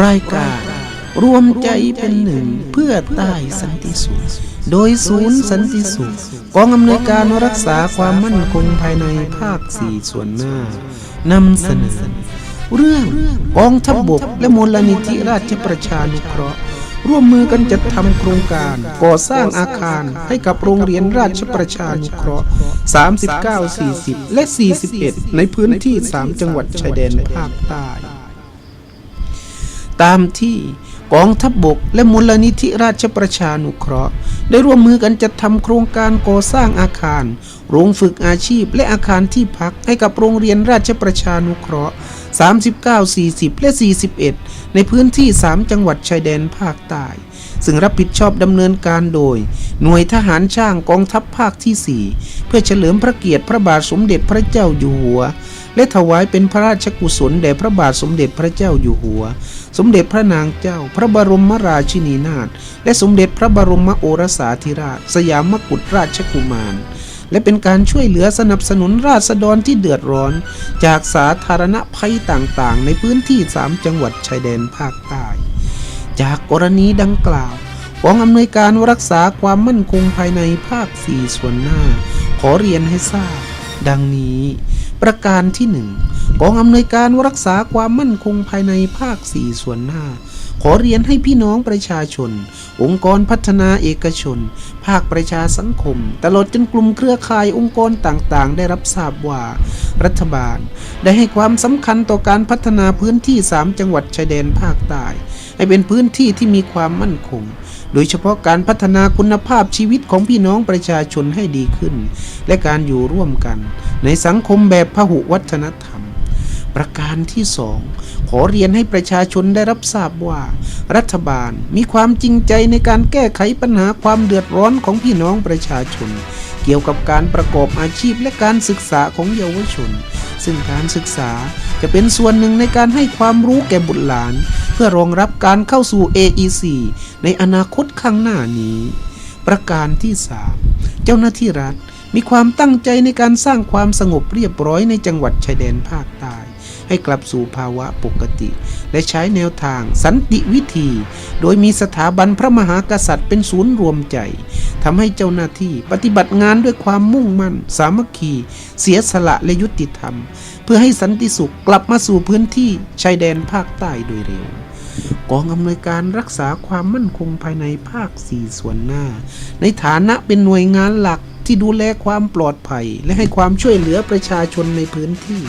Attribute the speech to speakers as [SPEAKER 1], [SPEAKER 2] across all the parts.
[SPEAKER 1] รายการรวมใจเป็นหนึ่งเพื่อใต้สันติสุข โดยศูนย์สันติสุข กองอำนวยการรักษาความมั่นคงภายในภาคสี่ส่วนหน้านำเสนอ เรื่องกองทัพบบกและมูลนิธิราชประชานุเคราะห์ร่วมมือกันจัดทำโครงการก่อสร้างอาคารให้กับโรงเรียนราชประชานุเคราะห์ 39 40 และ 41 ในพื้นที่ 3 จังหวัดชายแดนภาคใต้ ตามที่กองทัพบบกและมูลนิธิราชประชานุเคราะห์ ได้ร่วมมือกันจัดทำโครงการก่อสร้างอาคาร โรงฝึกอาชีพและอาคารที่พักให้กับโรงเรียนราชประชานุเคราะห์ 39 40 และ 41 ในพื้นที่ 3 จังหวัดชายแดนภาคใต้ ซึ่งรับผิดชอบดำเนินการโดย หน่วยทหารช่างกองทัพภาคที่ 4 เพื่อเฉลิมพระเกียรติพระบาทสมเด็จพระเจ้าอยู่หัวและถวายเป็นพระราชกุศลแด่พระบาทสมเด็จพระเจ้าอยู่หัว สมเด็จพระนางเจ้า พระบรมราชินีนาถและสมเด็จพระบรมโอรสาธิราช สยามกุฎราชกุมาร และเป็นการช่วยเหลือสนับสนุนราษฎรที่เดือดร้อน จากสาธารณภัยต่างๆ ในพื้นที่ 3 จังหวัดชายแดนภาคใต้ จากกรณีดังกล่าวกองอำนวยการรักษาความมั่นคงภายในภาค 4 ส่วนหน้า ขอเรียนให้ทราบ ดังนี้ ประการที่หนึ่ง องอำนวยการรักษาความมั่นคงภายในภาค 4 ส่วนหน้า ขอเรียนให้พี่น้องประชาชน องค์กรพัฒนาเอกชน ภาคประชาสังคม ตลอดจนกลุ่มเครือข่ายองค์กรต่างๆ ได้รับทราบว่า รัฐบาล ได้ให้ความสำคัญต่อการพัฒนาพื้นที่ 3 จังหวัดชายแดนภาคใต้ ให้เป็นพื้นที่ที่มีความมั่นคงโดยเฉพาะการพัฒนาคุณภาพชีวิตของพี่น้องประชาชนให้ดีขึ้น และการอยู่ร่วมกัน ในสังคมแบบพหุวัฒนธรรม ประการที่สองขอเรียนให้ประชาชนได้รับทราบว่า รัฐบาลมีความจริงใจในการแก้ไขปัญหาความเดือดร้อนของพี่น้องประชาชน เกี่ยวกับการประกอบอาชีพและการศึกษาของเยาวชน ซึ่งการศึกษาจะเป็นส่วนหนึ่งในการให้ความรู้แก่บุตรหลาน เพื่อรองรับการเข้าสู่ AEC ในอนาคตข้างหน้านี้ ประการที่3เจ้าหน้าที่รัฐมีความตั้งใจในการสร้างความสงบเรียบร้อยในจังหวัดชายแดนภาคใต้ ให้กลับสู่ภาวะปกติ และใช้แนวทางสันติวิธี โดยมีสถาบันพระมหากษัตริย์เป็นศูนย์รวมใจทำให้เจ้าหน้าที่ปฏิบัติงานด้วยความมุ่งมั่น สามัคคี เสียสละและยุติธรรม เพื่อให้สันติสุขกลับมาสู่พื้นที่ชายแดนภาคใต้โดยเร็วกองอำนวยการรักษาความมั่นคงภายในภาค 4 ส่วนหน้า ในฐานะเป็นหน่วยงานหลักที่ดูแลความปลอดภัย และให้ความช่วยเหลือประชาชนในพื้นที่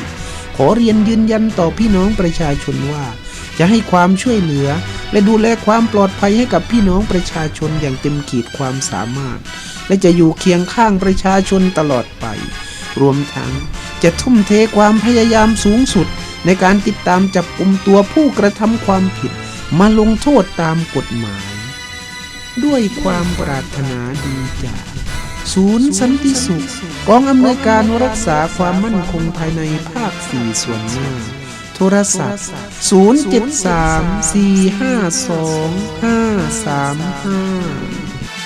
[SPEAKER 1] ขอเรียนยืนยันต่อพี่น้องประชาชนว่า จะให้ความช่วยเหลือ และดูแลความปลอดภัยให้กับพี่น้องประชาชนอย่างเต็มขีดความสามารถ และจะอยู่เคียงข้างประชาชนตลอดไป รวมทั้งจะทุ่มเทความพยายามสูงสุด ในการติดตามจับกลุ่มตัวผู้กระทำความผิด มาลงโทษตามกฎหมาย ด้วยความปรารถนาดีจาก ศูนย์สันติสุข กองอำนวยการรักษาความมั่นคงภายในภาคสี่ส่วนหน้า โทรศัพท์ 073 452 535